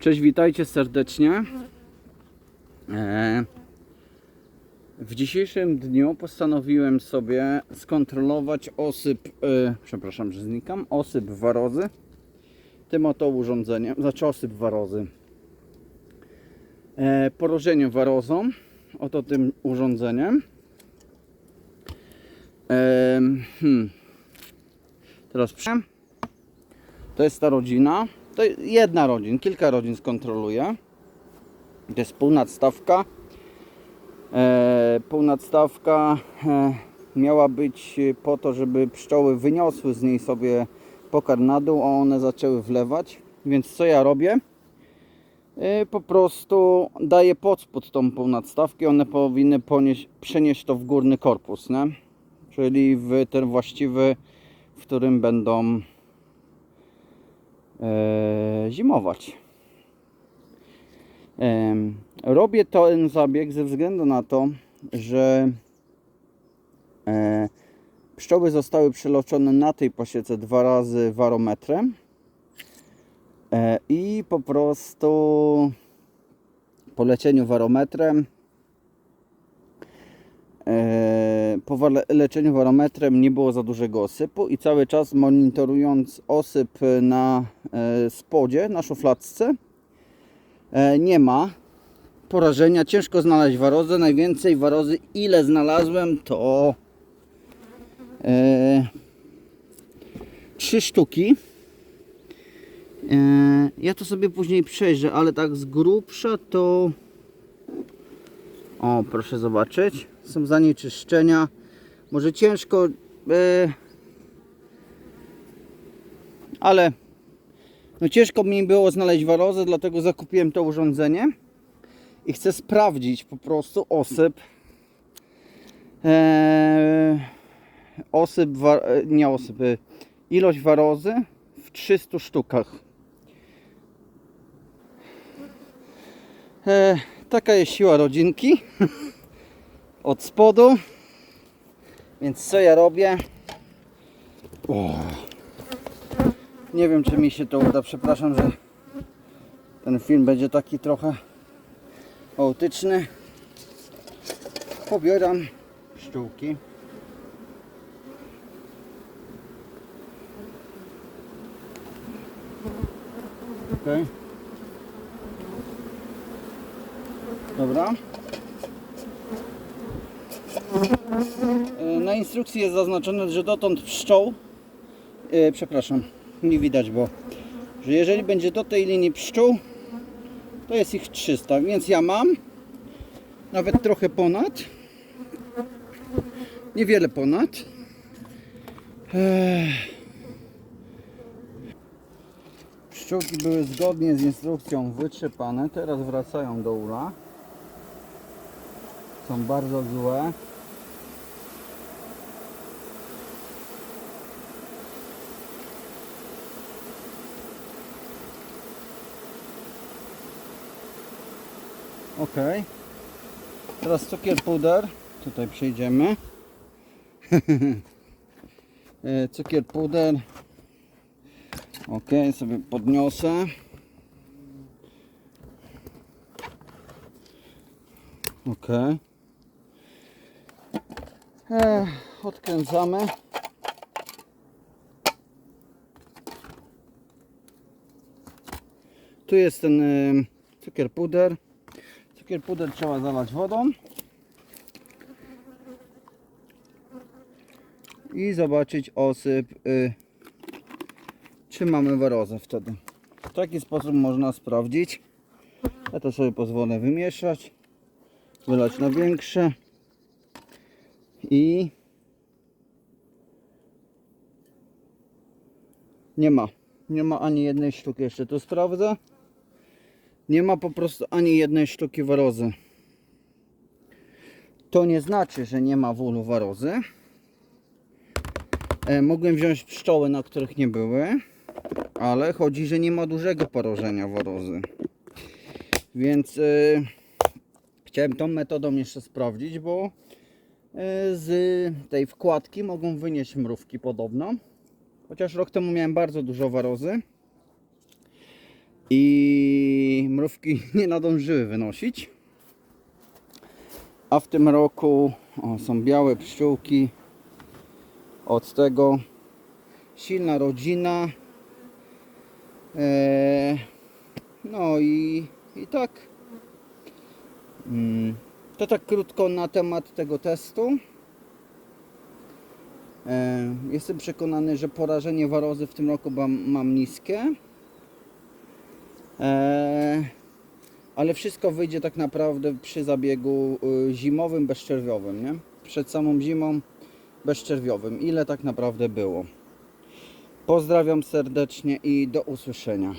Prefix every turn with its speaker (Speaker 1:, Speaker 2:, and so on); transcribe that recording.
Speaker 1: Cześć, witajcie serdecznie. E, W dzisiejszym dniu postanowiłem sobie skontrolować osyp, e, przepraszam, że znikam, osyp warozy tym oto urządzeniem, znaczy osyp warozy. E, Porożenie warozą, oto tym urządzeniem. Hmm. Teraz przy... To jest ta rodzina. To jedna rodzin, kilka rodzin skontroluję. To jest półnadstawka. E, półnadstawka e, miała być po to, żeby pszczoły wyniosły z niej sobie pokarm na dół, a one zaczęły wlewać. Więc co ja robię? E, po prostu daję spod tą półnadstawkę. One powinny ponieść, przenieść to w górny korpus, nie? czyli w ten właściwy, w którym będą zimować. Em, Robię ten zabieg ze względu na to, że e, pszczoły zostały przeloczone na tej pasiece dwa razy warometrem e, i po prostu po leczeniu warometrem e, po leczeniu warometrem nie było za dużego osypu i cały czas monitorując osyp na e, spodzie, na szufladce e, nie ma porażenia. Ciężko znaleźć warozę. Najwięcej warozy ile znalazłem to e, trzy sztuki. Ja to sobie później przejrzę, ale tak z grubsza to o, proszę zobaczyć. Są zanieczyszczenia. Może ciężko, e, ale no ciężko mi było znaleźć warozę, dlatego zakupiłem to urządzenie i chcę sprawdzić po prostu osyp. E, osyp, wa- e, nie osyp, e, ilość warozy w 300 sztukach. E, taka jest siła rodzinki od spodu. Więc co ja robię? O. Nie wiem, czy mi się to uda. Przepraszam, że ten film będzie taki trochę chaotyczny. Pobieram pszczółki. Okay. Dobra. E, Na instrukcji jest zaznaczone, że dotąd pszczół, e, przepraszam, nie widać, bo że jeżeli będzie do tej linii pszczół, to jest ich 300, więc ja mam nawet trochę ponad, niewiele ponad. Ech. Pszczółki były zgodnie z instrukcją wytrzepane, teraz wracają do ula. Są bardzo złe. Ok. Teraz cukier puder. Tutaj przejdziemy. E, cukier puder. Ok, sobie podniosę. Ok. Odkręcamy. Tu jest ten e, cukier puder. Cukier puder trzeba zalać wodą. I zobaczyć osyp, y, czy mamy warozę wtedy. W taki sposób można sprawdzić. Ja to sobie pozwolę wymieszać, wylać na większe i nie ma. Nie ma ani jednej sztuki jeszcze. Tu sprawdzę. Nie ma po prostu ani jednej sztuki warozy. To nie znaczy, że nie ma w ulu warozy. E, mogłem wziąć pszczoły, na których nie były, ale chodzi, że nie ma dużego porożenia warozy. Więc e, chciałem tą metodą jeszcze sprawdzić, bo z tej wkładki mogą wynieść mrówki podobno. Chociaż rok temu miałem bardzo dużo warozy. I mrówki nie nadążyły wynosić. A w tym roku o, są białe pszczółki. Od tego silna rodzina. E, no i, i tak. Mm, To tak krótko na temat tego testu. E, Jestem przekonany, że porażenie warozy w tym roku mam, niskie. E, ale wszystko wyjdzie tak naprawdę przy zabiegu y, zimowym, bezczerwiowym, nie? Przed samą zimą bezczerwiowym. Ile tak naprawdę było? Pozdrawiam serdecznie i do usłyszenia.